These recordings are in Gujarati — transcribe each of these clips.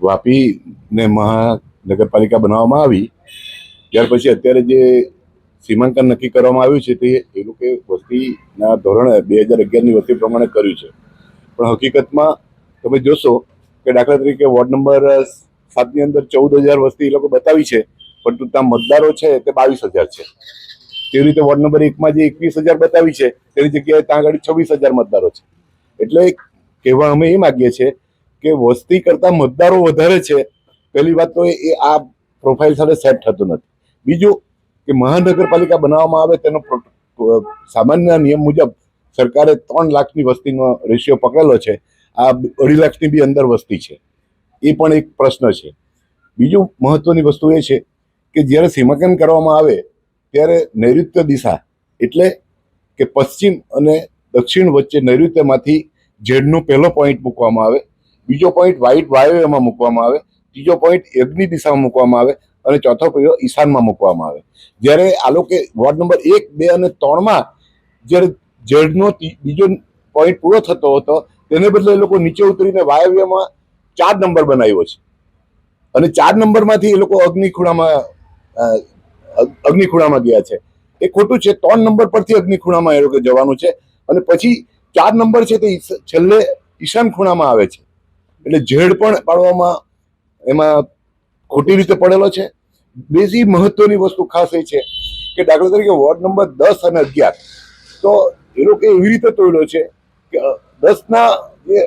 વાપીને મહાનગરપાલિકા બનાવવામાં આવી. ત્યાર પછી અત્યારે જે સીમાંકન નક્કી કરવામાં આવ્યું છે તે એ લોકોએ વસ્તીના ધોરણે બે હજાર અગિયારની વસ્તી પ્રમાણે કર્યું છે. પણ હકીકતમાં તમે જોશો કે દાખલા તરીકે વોર્ડ નંબર સાતની અંદર ચૌદ હજાર વસ્તી એ લોકો બતાવી છે, પરંતુ ત્યાં મતદારો છે તે બાવીસ હજાર છે. તેવી રીતે વોર્ડ નંબર એકમાં જે એકવીસ હજાર બતાવી છે, તેની જગ્યાએ ત્યાં આગળ છવ્વીસ હજાર મતદારો છે. એટલે કહેવા અમે એ માગીએ છીએ કે વસ્તી કરતા મતદારો વધારે છે, પહેલી વાત તો એ આ પ્રોફાઇલ સાથે સેટ થતું નથી. બીજું કે મહાનગરપાલિકા બનાવવામાં આવે તેનો સામાન્ય નિયમ મુજબ સરકારે ત્રણ લાખની વસ્તીનો રેશિયો પકડેલો છે. આ અઢી લાખની બી અંદર વસ્તી છે. એ પણ એક પ્રશ્ન છે. બીજું મહત્વની વસ્તુ એ છે કે જ્યારે સીમાંકન કરવામાં આવે ત્યારે નૈઋત્ય દિશા એટલે કે પશ્ચિમ અને દક્ષિણ વચ્ચે નૈઋત્યમાંથી ઝેડનો પહેલો પોઈન્ટ મૂકવામાં આવે. બીજો પોઈન્ટ વ્હાઇટ વાયવ્યમાં મૂકવામાં આવે, ત્રીજો પોઈન્ટ અગ્નિ દિશામાં મૂકવામાં આવે અને ચોથો પોઈન્ટ ઈશાનમાં મૂકવામાં આવે. જ્યારે આ લોકો વોર્ડ નંબર એક, બે અને ત્રણમાં જ્યારે ઝેડનો બીજો પોઈન્ટ પૂરો થતો હતો, તેને બદલે એ લોકો નીચે ઉતરીને વાયવ્યમાં ચાર નંબર બનાવ્યો છે. અને ચાર નંબરમાંથી એ લોકો અગ્નિ ખૂણામાં અગ્નિ ખૂણામાં ગયા છે. એ ખોટું છે, ત્રણ નંબર પરથી અગ્નિ ખૂણામાં એ લોકો જવાનું છે. અને પછી ચાર નંબર છે તે છેલ્લે ઈશાન ખૂણામાં આવે છે. એટલે ઝેડ પણ પાડવામાં એમાં ખોટી રીતે પડેલો છે. બીજી મહત્વની વસ્તુ ખાસ એ છે કે દાખલા તરીકે વોર્ડ નંબર દસ અને અગિયાર, તો એ લોકો એવી રીતે તોડ્યો છે કે દસના જે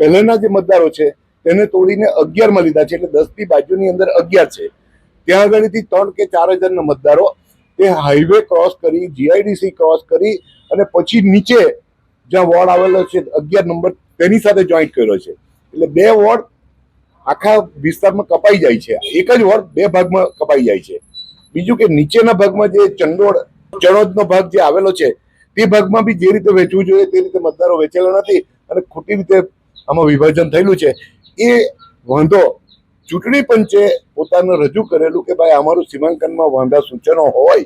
પહેલાના જે મતદારો છે તેને તોડીને અગિયારમાં લીધા છે, એટલે દસની બાજુની અંદર અગિયાર છે. ત્યાં આગળથી ત્રણ કે ચાર હજારના મતદારો તે હાઈવે ક્રોસ કરી, જીઆઈડીસી ક્રોસ કરી અને પછી નીચે જ્યાં વોર્ડ આવેલો છે અગિયાર નંબર તેની સાથે જોઈન્ટ કર્યો છે. એટલે બે વોર્ડ આખા વિસ્તારમાં કપાઈ જાય છે. એક જ વોર્ડ બે ભાગમાં કપાઈ જાય છે. બીજું કે નીચેના ભાગમાં જે ચંડોળ ચણોદનો ભાગ જે આવેલો છે, તે ભાગમાં બી જે રીતે વેચવું જોઈએ, તે રીતે મતદારો વેચેલા નથી અને ખોટી રીતે આમાં વિભાજન થયેલું છે. એ વાંધો ચૂંટણી પંચે પોતાનું રજૂ કરેલું કે ભાઈ અમારું સીમાંકનમાં વાંધા સૂચનો હોય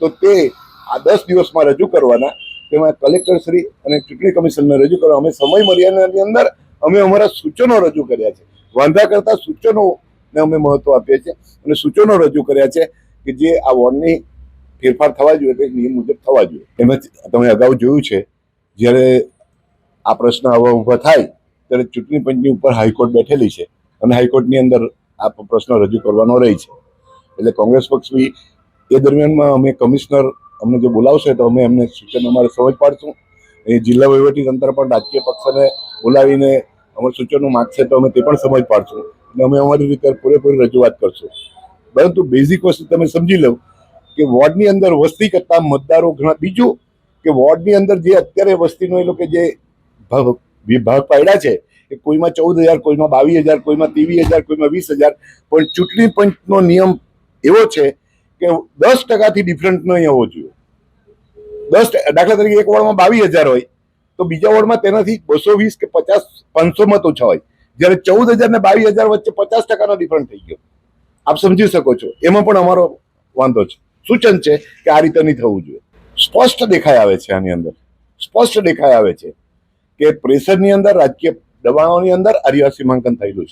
તો તે આ દસ દિવસમાં રજૂ કરવાના. તેમાં કલેક્ટર શ્રી અને ચૂંટણી કમિશનને રજૂ કરવા. અમે સમય મર્યાદાની અંદર અમે અમારા સૂચનો રજૂ કર્યા છે. વાંધા કરતા સૂચનોને અમે મહત્વ આપીએ છીએ અને સૂચનો રજૂ કર્યા છે કે જે આ વોર્ડની ફેરફાર થવા જોઈએ એટલે નિયમ મુજબ થવા જોઈએ. એમાં તમે અગાઉ જોયું છે, જ્યારે આ પ્રશ્ન આવા ઊભા થાય ત્યારે ચૂંટણી પંચની ઉપર હાઈકોર્ટ બેઠેલી છે અને હાઈકોર્ટની અંદર આ પ્રશ્ન રજૂ કરવાનો રહે છે. એટલે કોંગ્રેસ પક્ષ બી એ દરમિયાનમાં અમે કમિશનર અમને જો બોલાવશે તો અમે એમને સૂચન અમારે સમજ પાડશું. એ જિલ્લા વહીવટી તંત્ર પણ રાજકીય પક્ષને બોલાવીને અમારું સૂચનો માગશે તો અમે તે પણ સમજ પાડશું. અને અમે અમારી રીતે પૂરેપૂરી રજૂઆત કરશું. પરંતુ બેઝિક વસ્તુ તમે સમજી લો કે વોર્ડની અંદર વસ્તી કરતા મતદારો ઘણા, બીજું કે વોર્ડની અંદર જે અત્યારે વસ્તીનો એ લોકો જે ભાગ વિભાગ પાડ્યા છે કે કોઈમાં ચૌદ હજાર, કોઈમાં બાવીસ હજાર, કોઈમાં ત્રેવીસ હજાર, કોઈમાં વીસ હજાર, પણ ચૂંટણી પંચનો નિયમ એવો છે કે દસ ટકાથી ડિફરન્ટ નહીં હોવો જોઈએ. દસ દાખલા તરીકે એક વોર્ડમાં બાવીસ હજાર હોય, તો બીજા વોર્ડમાં તેનાથી બસો વીસ કે પચાસ પાંચસો મત ઓછા હોય. જ્યારે ચૌદ હજાર ને બાવીસ હજાર વચ્ચે પચાસ ટકાનો ડિફરન્સ થઈ ગયો. આપ સમજી શકો છો. એમાં પણ અમારો વાંધો છે. સૂચન છે કે આ રીતે નહીં થવું જોઈએ. સ્પષ્ટ દેખાઈ આવે છે આની અંદર. સ્પષ્ટ દેખાઈ આવે છે કે પ્રેશરની અંદર રાજકીય દબાણોની અંદર આદિવાસી સીમાંકન થયેલું છે.